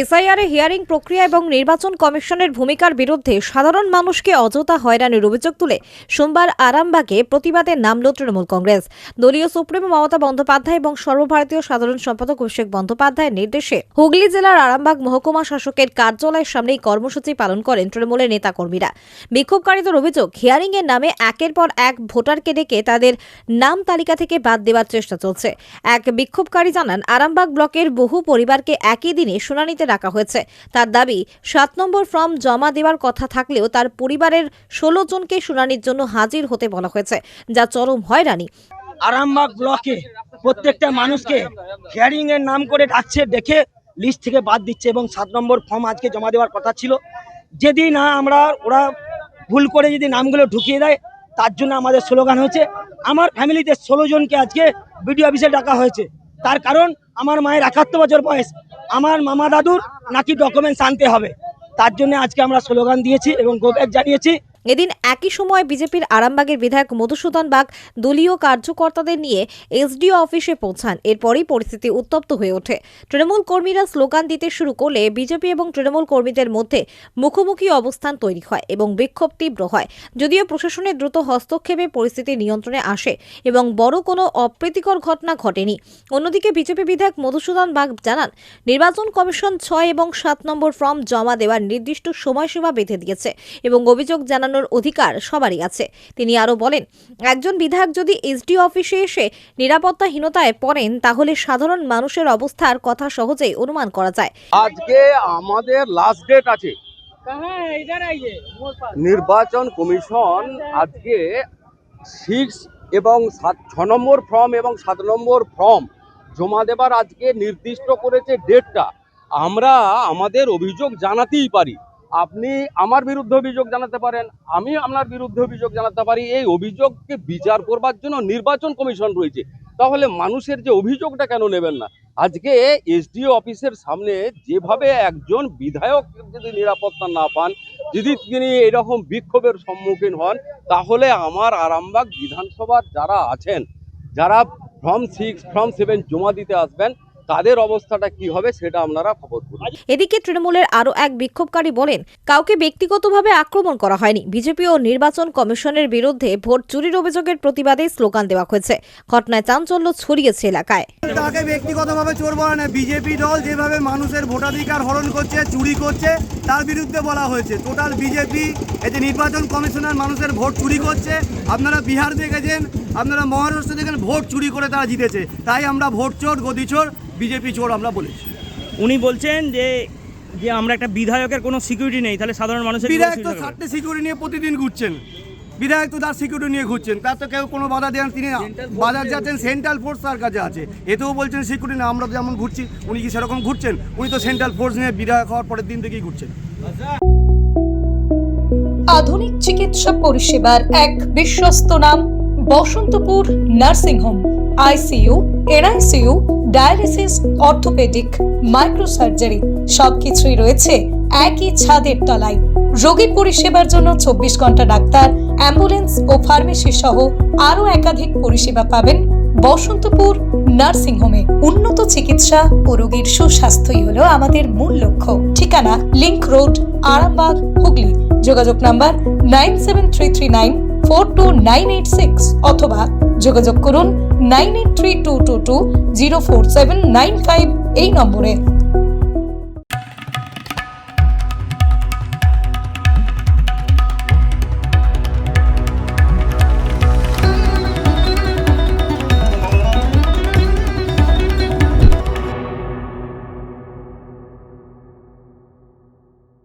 SIR hearing প্রক্রিয়া এবং নির্বাচন কমিশনের ভূমিকার বিরুদ্ধে সাধারণ মানুষকে অযথা হয়রানির অভিযোগ তুলে সোমবার আরামবাগে প্রতিবাদে নামল তৃণমূল কংগ্রেস। দলীয় সুপ্রিমো মমতা বন্দ্যোপাধ্যায় এবং সর্বভারতীয় সাধারণ সম্পাদক অভিষেক বন্দ্যোপাধ্যায়ের নির্দেশে হুগলি জেলার আরামবাগ মহকুমা শাসকের কার্যালয়ের সামনেই কর্মসূচি পালন করেন তৃণমূলের নেতাকর্মীরা। বিক্ষোভকারীদের অভিযোগ হিয়ারিং এর নামে একের পর এক ভোটারকে ডেকে তাদের নাম তালিকা থেকে বাদ দেওয়ার চেষ্টা চলছে। এক বিক্ষোভকারী জানান, আরামবাগ ব্লকের বহু পরিবারকে একই দিনে শুনানিতে ডাকা হয়েছে। তার দাবি, সাত নম্বর ফর্ম জমা দেওয়ার কথা থাকলেও তার পরিবারের ষোলো জনকে শুনানির জন্য হাজির হতে বলা হয়েছে, যা চরম হয়রানি। আরামবাগ ব্লকে প্রত্যেকটা মানুষকে হিয়ারিং এর নাম করে ডাকছে, দেখে লিস্ট থেকে বাদ দিচ্ছে এবং সাত নম্বর ফর্ম আজকে জমা দেওয়ার কথা ছিল। যদি না আমরা, ওরা ভুল করে যদি নামগুলো ঢুকিয়ে দেয়, তার জন্য আমাদের স্লোগান হয়েছে আমার ফ্যামিলিতে ষোলো জনকে আজকে বিডিও অফিসে ডাকা হয়েছে। তার কারণ, আমার মায়ের একাত্তর বছর বয়স। আমার মামা দাদুর নাকি ডকুমেন্টস আনতে হবে। তার জন্য আজকে আমরা স্লোগান দিয়েছি এবং গোব্যাক জানিয়েছি। এদিন একই সময় বিজেপির আরামবাগের বিধায়ক মধুসূদন বাগ দলীয় কার্যকর্তাদের নিয়ে এসডিও অফিসে পৌঁছান। এরপরই পরিস্থিতি উত্তপ্ত হয়ে ওঠে। তৃণমূল কর্মীরা স্লোগান দিতে শুরু করলে বিজেপি এবং তৃণমূল কর্মীদের মধ্যে মুখোমুখি অবস্থান তৈরি হয় এবং বিক্ষোভ তীব্র হয়। যদিও প্রশাসনের দ্রুত হস্তক্ষেপে পরিস্থিতি নিয়ন্ত্রণে আসে এবং বড় কোনো অপ্রীতিকর ঘটনা ঘটেনি। অন্যদিকে বিজেপি বিধায়ক মধুসূদন বাগ জানান, নির্বাচন কমিশন ছয় এবং সাত নম্বর ফর্ম জমা দেওয়ার নির্দিষ্ট সময়সীমা বেঁধে দিয়েছে এবং অভিযোগ জানানোর অধিকার সবারই আছে। তিনি আরও বলেন, একজন বিধায়ক যদি এসডি অফিসে এসে নিরাপত্তাহীনতায় পড়েন, তাহলে সাধারণ মানুষের অবস্থার কথা সহজেই অনুমান করা যায়। আজকে আমাদের লাস্ট ডেট আছে। নির্বাচন কমিশন আজকে সিক্স এবং সাত, ছ নম্বর ফর্ম এবং সাত নম্বর ফর্ম জমা দেবার আজকে নির্দিষ্ট করেছে ডেটটা আমরা আমাদের অভিযোগ জানাতেই পারি। আপনি আমার বিরুদ্ধে অভিযোগ জানাতে পারেন, আমি আপনার বিরুদ্ধে অভিযোগ জানাতে পারি, এই অভিযোগকে বিচার করবার জন্য নির্বাচন কমিশন রয়েছে। তাহলে মানুষের যে অভিযোগটা কেন নেবেন না? আজকে এসডিও অফিসের সামনে যেভাবে একজন বিধায়ক যদি নিরাপত্তা না পান, যদি তিনি এরকম বিক্ষোভের সম্মুখীন হন, তাহলে আমার আরামবাগ বিধানসভার যারা আছেন, যারা ফর্ম সিক্স ফর্ম সেভেন জমা দিতে আসবেন তাদের অবস্থাটা কি হবে সেটা আপনারা খবর করুন। এদিকে তৃণমূলের আরও এক বিক্ষোভকারী বলেন কাউকে ব্যক্তিগতভাবে আক্রমণ করা হয়নি। বিজেপি ও নির্বাচন কমিশনের বিরুদ্ধে ভোট চুরির অভিযোগের প্রতিবাদে স্লোগান দেওয়া হয়েছে। ঘটনায় চাঞ্চল্য ছড়িয়েছে এলাকায়। তাকে ব্যক্তিগতভাবে চোর বলা না বিজেপি দল যেভাবে মানুষের ভোটাধিকার হরণ করছে চুরি করছে তার বিরুদ্ধে বলা হয়েছে। টোটাল বিজেপি এতে নির্বাচন কমিশনার মানুষের ভোট চুরি করছে। আপনারা বিহার দেখেছেন আপনারা মহারাষ্ট্র দেখেন ভোট চুরি করে তারা জিতেছে তাই আমরা ভোট চোর গদি চোর বিজেপি চোর আমরা বলেছি। উনি বলছেন যে যে আমরা একটা বিধায়কের কোনো সিকিউরিটি নেই তাহলে সাধারণ মানুষের বিধায়ক তো? চারটে সিকিউরিটি নিয়ে প্রতিদিন ঘুরছেন। বিধায়ক তো তার সিকিউরিটি নিয়ে ঘুরছেন তার তো কেউ কোনো বাধা দেন তিনি বাজার যাচ্ছেন সেন্ট্রাল ফোর্স তার কাছে আছে। এতেও বলছেন সিকিউরিটি না আমরা যেমন ঘুরছি উনি কি সেরকম ঘুরছেন? উনি তো সেন্ট্রাল ফোর্স নিয়ে বিধায়ক হওয়ার পরের দিন থেকেই ঘুরছেন। আধুনিক চিকিৎসা পরিষেবার এক বিশ্বস্ত নাম Basantapur nursing home ICU, NICU, dialysis, orthopaedic, microsurgery, সবকিছুই রয়েছে একই ছাদের তলায়। রোগী পরিষেবার জন্য চব্বিশ ঘণ্টা ডাক্তার, অ্যাম্বুলেন্স ও ফার্মেসি সহ আরও একাধিক পরিষেবা পাবেন বসন্তপুর নার্সিং হোমে উন্নত চিকিৎসা ও রোগীর সুস্বাস্থ্যই হলো আমাদের মূল লক্ষ্য। ঠিকানা লিংক রোড, আরামবাগ, হুগলি। যোগাযোগ number nine seven three three nine four two nine eight six অথবা যোগাযোগ করুন nine eight three two two two zero four seven nine five এই নম্বরে।